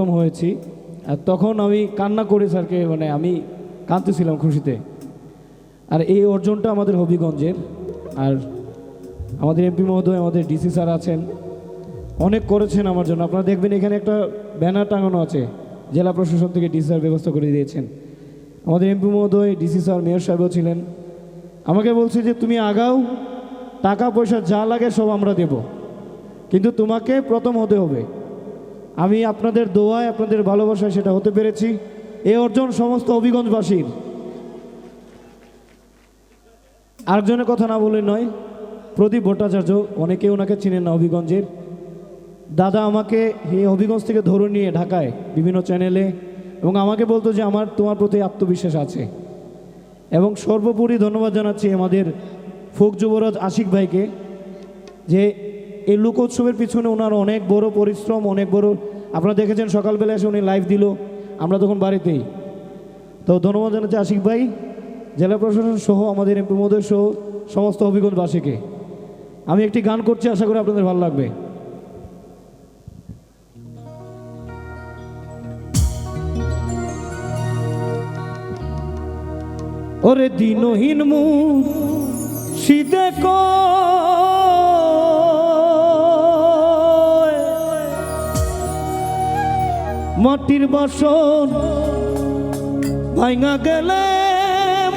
প্রথম হয়েছি। আর তখন আমি কান্না করে স্যারকে মানে আমি কাঁদতেছিলাম খুশিতে। আর এই অর্জনটা আমাদের হবিগঞ্জের। আর আমাদের এমপি মহোদয়, আমাদের ডিসি স্যার আছেন। অনেক করেছেন আমার জন্য। আপনারা দেখবেন এখানে একটা ব্যানার টাঙানো আছে। জেলা প্রশাসন থেকে ডিসি স্যার ব্যবস্থা করে দিয়েছেন। আমাদের এমপি মহোদয়, ডিসি স্যার, মেয়র সাহেবও ছিলেন। আমাকে বলছে যে, তুমি আগাও, টাকা পয়সা যা লাগে সব আমরা দেব। কিন্তু তোমাকে প্রথম হতে হবে। আমি আপনাদের দোয়ায়, আপনাদের ভালোবাসায় সেটা হতে পেরেছি। এ অর্জন সমস্ত অভিগঞ্জবাসীর। আরেকজনের কথা না বলে নয়, প্রদীপ ভট্টাচার্য, অনেকে ওনাকে চিনেন না হবিগঞ্জের দাদা আমাকে এই হবিগঞ্জ থেকে ধরে নিয়ে ঢাকায় বিভিন্ন চ্যানেলে এবং আমাকে বলতো যে আমার, তোমার প্রতি আত্মবিশ্বাস আছে। এবং সর্বোপরি ধন্যবাদ জানাচ্ছি আমাদের ফোক যুবরাজ আশিক ভাইকে যে এই লোকোৎসবের পিছনে ওনার অনেক বড় পরিশ্রম, অনেক বড় আপনারা দেখেছেন, সকালবেলা এসে উনি লাইভ দিল। আমরা তখন বাড়িতেই। তো ধন্যবাদ জানাচ্ছি আশিক ভাই, জেলা প্রশাসন সহ আমাদের এমপি মহোদয় সহ সমস্ত অভিজ্ঞতাবাসীকে। আমি একটি গান করছি, আশা করি আপনাদের ভালো লাগবে। ওরে দিনহীন মুখ, শীতে মাটির বাসন ভাঙা গেলে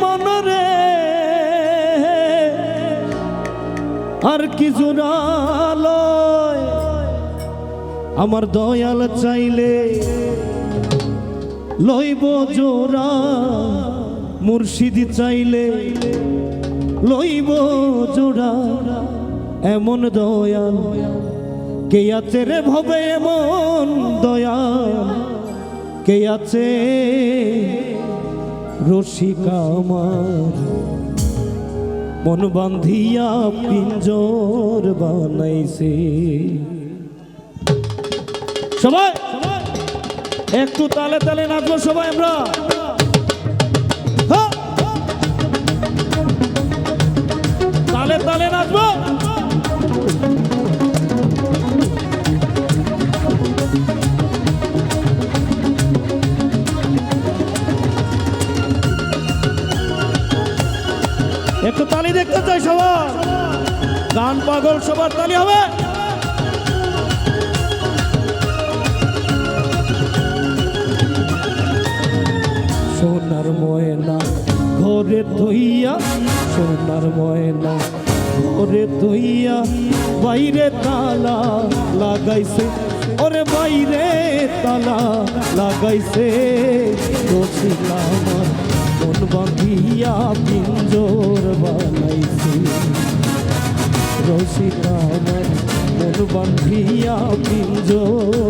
মনরে। আর কি জোরালয় আমার দয়াল চাইলে লইব জোড়া, মুর্শিদি চাইলে লইব জোড়া, এমন দয়াল কে আছে রে ভবে এমন দয়া কে আছে? রসিকা মন বান্ধিয়া পিঞ্জর বানাইছে। সবাই, একটু তালে তালে নাচবো সবাই আমরা। একটু তালি দেখতে চাই সবার। গান পাগল সবার তালি হবে। সোনার ময়না ঘরে ধইয়া, সোনার ময়না ঘরে ধইয়া, বাইরে তালা লাগাইছে। ওরে বাইরে তালা লাগাইছে আমার বাঁধিয়া পিঞ্জোর বানাইছে। রসিলা আমার মন বাঁধিয়া পিঞ্জোর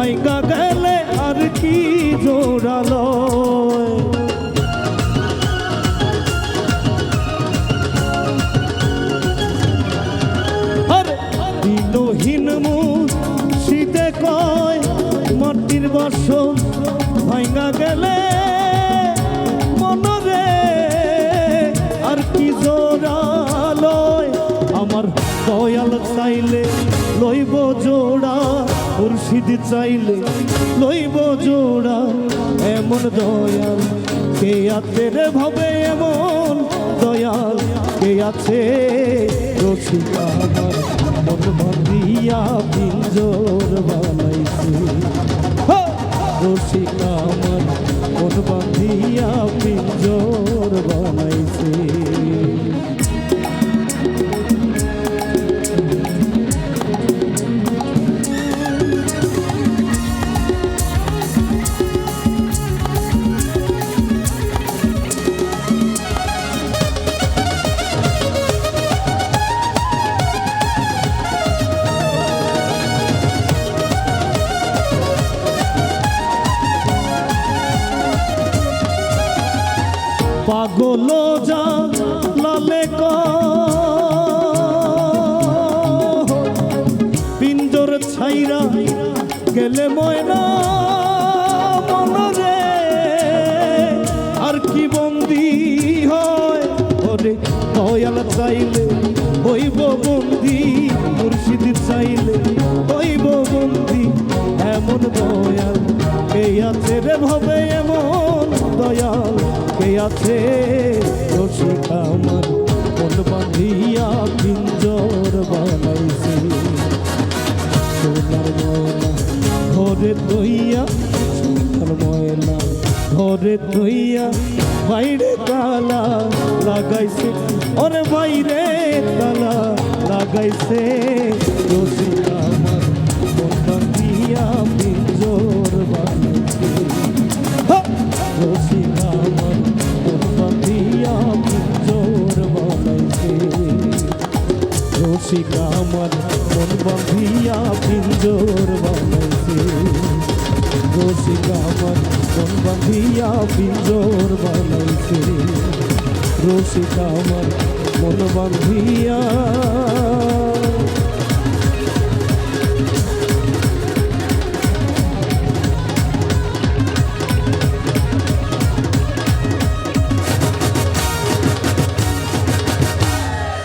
ভাইগা গেলে আর কি জোড়ালো দিনহীন মুখ শীতে কয়, মাটির বাসন ভাইগা গেলে মনরে আর কি জোড়ালয় আমার দয়াল চাইলে লইব জোড়া মুর্শিদ চাইলে লইব জোড়া, এমন দয়াল। কে আছে রে ভাবে এমন দয়াল? কে আছে? রসিকা আমার মন বাঁধিয়া পিঞ্জোর বানাইছে। রসিকা আমার মন বাঁধিয়া পিঞ্জোর বানাইছে। পাগল যা লালে পিঞ্জর ছাইরা গেলে ময়না আর কি বন্দি হয়? ওরে দয়াল চাইলে হইব বন্দি, মুর্শিদ চাইলে হইব বন্দি, এমন দয়াল কে আছে রে ভাবে এমন দয়াল? কে আছে? রসিক আমার মন বাঁধিয়া পিঞ্জর বানাইছে। সোনার ময়না ঘরে তৈয়া সোনার ময়না ঘরে তৈয়া বাইরে তালা লাগাইছে। ওরে বাইরে তালা লাগাইছে। রসিক আমার মন বাঁধিয়া পিঞ্জর পিঞ্জর বানাইছে রসিক আমার মন বাঁধিয়া। পিঞ্জর বানাইছে রসিক